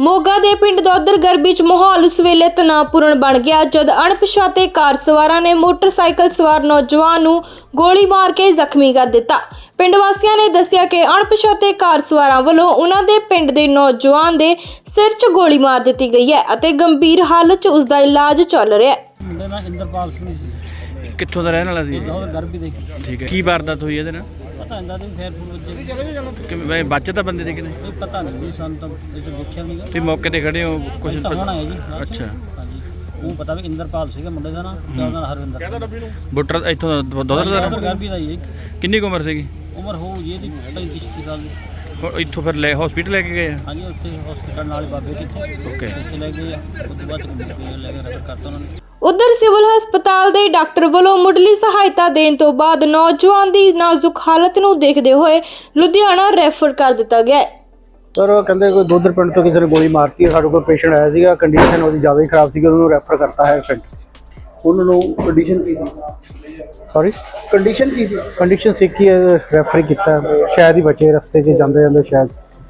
ਮੋਗਾ ਦੇ ਪਿੰਡ ਦੋਦਰ ਗਰਬੀ ਚ ਮਾਹੌਲ ਉਸ ਵੇਲੇ ਤਣਾਅਪੂਰਨ ਬਣ ਗਿਆ ਜਦ ਅਣਪਛਾਤੇ ਕਾਰ ਸਵਾਰਾਂ ਨੇ ਮੋਟਰਸਾਈਕਲ ਸਵਾਰ ਨੌਜਵਾਨ ਨੂੰ ਗੋਲੀ ਮਾਰ ਕੇ ਜ਼ਖਮੀ ਕਰ ਦਿੱਤਾ। ਪਿੰਡ ਵਾਸੀਆਂ ਨੇ ਦੱਸਿਆ ਕਿ ਅਣਪਛਾਤੇ ਕਾਰ ਸਵਾਰਾਂ ਵੱਲੋਂ ਉਹਨਾਂ ਦੇ ਪਿੰਡ ਦੇ ਨੌਜਵਾਨ ਦੇ ਸਿਰ 'ਚ ਗੋਲੀ ਮਾਰ ਦਿੱਤੀ ਗਈ ਹੈ ਅਤੇ ਗੰਭੀਰ ਹਾਲਤ 'ਚ ਉਸ ਦਾ ਇਲਾਜ ਚੱਲ ਰਿਹਾ ਹੈ। ਮੁੰਡੇ ਨਾਲ ਇੰਦਰਪਾਲ ਸਿੰਘ ਜੀ। ਕਿੱਥੋਂ ਦਾ ਰਹਿਣ ਵਾਲਾ ਸੀ? ਠੀਕ ਹੈ। ਕੀ ਵਾਰਦਾਤ ਹੋਈ ਇਹਦੇ ਨਾਲ? ਪਤਾ ਇੰਦਾ ਤੇ ਫੇਰ ਫੂਲ ਵੱਜੇ। ਕਿ ਮੈਂ ਬੱਚ ਤਾਂ ਬੰਦੇ ਦੇ ਕਿਨੇ ਇਹ ਪਤਾ ਨਹੀਂ ਜੀ ਸਾਨੂੰ ਤਾਂ ਇਹ ਤਾਂ ਦੇਖਿਆ ਨਹੀਂ ਤੁਸੀਂ ਮੌਕੇ ਤੇ ਖੜੇ ਹੋ ਕੁਝ ਤਾਂ ਹੋਣਾ ਹੈ ਜੀ। ਅੱਛਾ। ਹਾਂਜੀ। ਉਹ ਪਤਾ ਵੀ ਇੰਦਰਪਾਲ ਸੀਗਾ ਮੁੰਡੇ ਦਾ ਨਾਂ ਤੇ ਉਹਦਾ ਨਾਂ ਹਰਵਿੰਦਰ। ਬੁੱਟਰ ਇੱਥੋਂ ਦੋਦਰ ਦਾ ਘਰ ਵੀ ਦਾ ਜੀ ਕਿੰਨੀ ਕੁ ਉਮਰ ਸੀਗੀ? ਉਮਰ ਹੋ ਜੀ ਇਹਦੀ 35 36 ਸਾਲ ਦੀ। ਹੁਣ ਇੱਥੋਂ ਫਿਰ ਲੈ ਹਸਪੀਟਲ ਲੈ ਕੇ ਗਏ ਆ? ਹਾਂਜੀ ਉੱਥੇ ਹਸਪੀਟਲ ਨਾਲ ਹੀ ਬਾਬੇ ਕਿੱਥੇ। ਓਕੇ ਉੱਥੇ ਲੈ ਗਏ ਆ ਉਸ ਤੋਂ ਬਾਅਦ ਚ ਲੈ ਕੇ ਰੈਫਰ ਕਰਤਾ ਉਹਨਾਂ ਨੇ। ਉਧਰ ਸਿਵਲ ਹਸਪਤਾਲ ਦੇ ਡਾਕਟਰ ਵੱਲੋਂ ਮੁੱਢਲੀ ਸਹਾਇਤਾ ਦੇਣ ਤੋਂ ਬਾਅਦ ਨੌਜਵਾਨ ਦੀ ਨਾਜ਼ੁਕ ਹਾਲਤ ਨੂੰ ਦੇਖਦੇ ਹੋਏ ਲੁਧਿਆਣਾ ਰੈਫਰ ਕਰ ਦਿੱਤਾ ਗਿਆ ਹੈ। ਸਰ ਉਹ ਕਹਿੰਦੇ ਕੋਈ ਦੋਦਰ ਪਿੰਡ ਤੋਂ ਕਿਸੇ ਨੇ ਗੋਲੀ ਮਾਰਤੀ ਹੈ ਸਾਡੇ ਕੋਲ ਪੇਸ਼ੈਂਟ ਆਇਆ ਸੀਗਾ ਕੰਡੀਸ਼ਨ ਉਹਦੀ ਜ਼ਿਆਦਾ ਹੀ ਖਰਾਬ ਸੀਗੀ ਉਹਨੂੰ ਰੈਫਰ ਕਰਤਾ ਹੈ ਸੈਂਟਰ ਉਹਨਾਂ ਨੂੰ ਕੰਡੀਸ਼ਨ ਕੀ ਸੀ? ਸੌਰੀ ਕੰਡੀਸ਼ਨ ਕੀ ਸੀ? ਕੰਡੀਸ਼ਨ ਸਿੱਕੀ ਹੈ ਰੈਫਰ ਕੀਤਾ ਹੈ। ਸ਼ਾਇਦ ਹੀ ਬਚੇ ਰਸਤੇ 'ਚ ਜਾਂਦੇ ਜਾਂਦੇ ਸ਼ਾਇਦ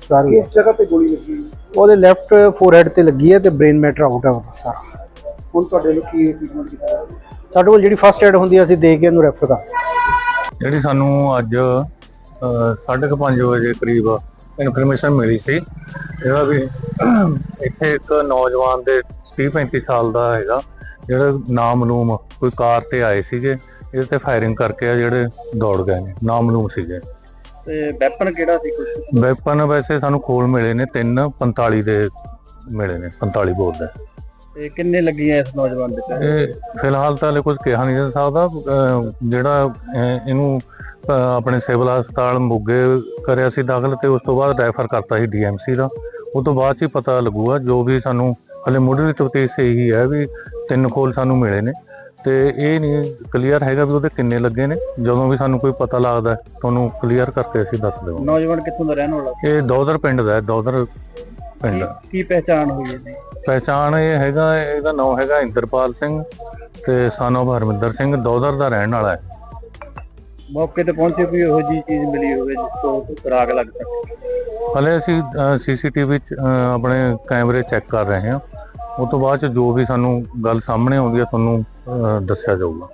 ਸਰ ਕਿਸ ਜਗ੍ਹਾ ਤੇ ਗੋਲੀ ਲੱਗੀ? ਉਹਦੇ ਲੈਫਟ ਫੋਰਹੈਡ ਤੇ ਲੱਗੀ ਹੈ ਤੇ ਬ੍ਰੇਨ ਮੈਟਰ ਆਊਟ ਹੈ ਉਹਦਾ ਸਾਰਾ। ਹੁਣ ਤੁਹਾਡੇ ਨੂੰ ਕੀ ਟ੍ਰੀਟਮੈਂਟ ਕੀਤਾ ਸਾਡੇ ਕੋਲ ਜਿਹੜੀ ਫਸਟ ਏਡ ਹੁੰਦੀ ਹੈ ਅਸੀਂ ਦੇ ਕੇ ਇਹਨੂੰ ਰੈਫਰ ਕਰ ਜਿਹੜੀ ਸਾਨੂੰ ਅੱਜ 5:30 ਵਜੇ ਕਰੀਬ ਇਨਫੋਰਮੇਸ਼ਨ ਮਿਲੀ ਸੀ ਜਿਹੜਾ ਵੀ ਇੱਥੇ ਇੱਕ ਨੌਜਵਾਨ ਦੇ 30-35 ਸਾਲ ਦਾ ਹੈਗਾ ਜਿਹੜਾ ਨਾਮਲੂਮ ਕੋਈ ਕਾਰ ਤੇ ਆਏ ਸੀਗੇ ਇਹਦੇ ਤੇ ਫਾਇਰਿੰਗ ਕਰਕੇ ਆ ਜਿਹੜੇ ਦੌੜ ਗਏ ਨੇ ਨਾਮਲੂਮ ਸੀਗੇ। ਤੇ ਵੈਪਨ ਕਿਹੜਾ ਸੀ ਕੁਝ ਵੈਪਨ ਵੈਸੇ ਸਾਨੂੰ ਕੋਲ ਮਿਲੇ ਨੇ 3:45 ਦੇ ਮਿਲੇ ਨੇ 45 ਬੋਲ ਦੇ। ਤੇ ਕਿੰਨੇ ਲੱਗੀਆਂ ਇਸ ਨੌਜਵਾਨ ਦੇ ਤੇ ਇਹ ਫਿਲਹਾਲ ਤਾਂ ਹਲੇ ਕੁਝ ਕਿਹਾ ਨਹੀਂ ਜਾ ਸਕਦਾ। ਅਹ ਜਿਹੜਾ ਅਹ ਇਹਨੂੰ ਅਹ ਆਪਣੇ ਸਿਵਲ ਹਸਪਤਾਲ ਮੋਗੇ ਕਰਿਆ ਸੀ ਦਾਖਲ ਤੇ ਉਸ ਤੋਂ ਬਾਅਦ ਰੈਫਰ ਕਰਤਾ ਸੀ ਡੀਐਮਸੀ ਦਾ। ਉਹ ਤੋਂ ਬਾਅਦ ਚ ਹੀ ਪਤਾ ਲੱਗੂਗਾ ਜੋ ਵੀ ਸਾਨੂੰ ਹਲੇ ਮੁੱਢਲੀ ਤਫਤੀਸ਼ ਇਹੀ ਹੈ ਵੀ ਤਿੰਨ ਖੋਲ ਸਾਨੂੰ ਮਿਲੇ ਨੇ। ਤੇ ਇਹ ਨਹੀਂ ਕਲੀਅਰ ਹੈਗਾ ਵੀ ਉਹਦੇ ਕਿੰਨੇ ਲੱਗੇ ਨੇ। ਜਦੋਂ ਵੀ ਸਾਨੂੰ ਕੋਈ ਪਤਾ ਲੱਗਦਾ ਹੈ, ਤੁਹਾਨੂੰ ਕਲੀਅਰ ਕਰਕੇ ਅਸੀਂ ਦੱਸ ਦੇਵਾਂਗੇ। ਨੌਜਵਾਨ ਕਿੱਥੋਂ ਦਾ ਰਹਿਣ ਵਾਲਾ? ਇਹ ਦੌਦਰ ਪਿੰਡ ਦਾ ਹੈ ਦੌਦਰ ਪਿੰਡ ਕੀ ਪਹਿਚਾਣ ਹੋਈ ਇਹਦੀ ਪਹਿਚਾਣ ਇਹ ਹੈਗਾ ਇਹਦਾ ਨਾਮ ਹੈਗਾ ਇੰਦਰਪਾਲ ਸਿੰਘ ਤੇ ਸਾਨੋ ਹਰਮਿੰਦਰ ਸਿੰਘ ਦੌਦਰ ਦਾ ਰਹਿਣ ਵਾਲਾ ਹੈ। ਮੌਕੇ ਤੇ ਪਹੁੰਚੇ ਕੋਈ ਇਹੋ ਜੀ ਚੀਜ਼ ਮਿਲੀ ਹੋਵੇ ਜਿਸ ਤੋਂ ਰਾਗ ਲੱਗ ਸਕੇ। ਹਲੇ ਅਸੀਂ ਸੀਸੀਟੀਵੀ ਚ ਆਪਣੇ ਕੈਮਰੇ ਚੈੱਕ ਕਰ ਰਹੇ ਹਾਂ। ਉਸ ਤੋਂ ਬਾਅਦ ਜੋ ਵੀ ਸਾਨੂੰ ਗੱਲ ਸਾਹਮਣੇ ਆਉਂਦੀ ਹੈ ਤੁਹਾਨੂੰ ਦੱਸਿਆ ਜਾਊਗਾ।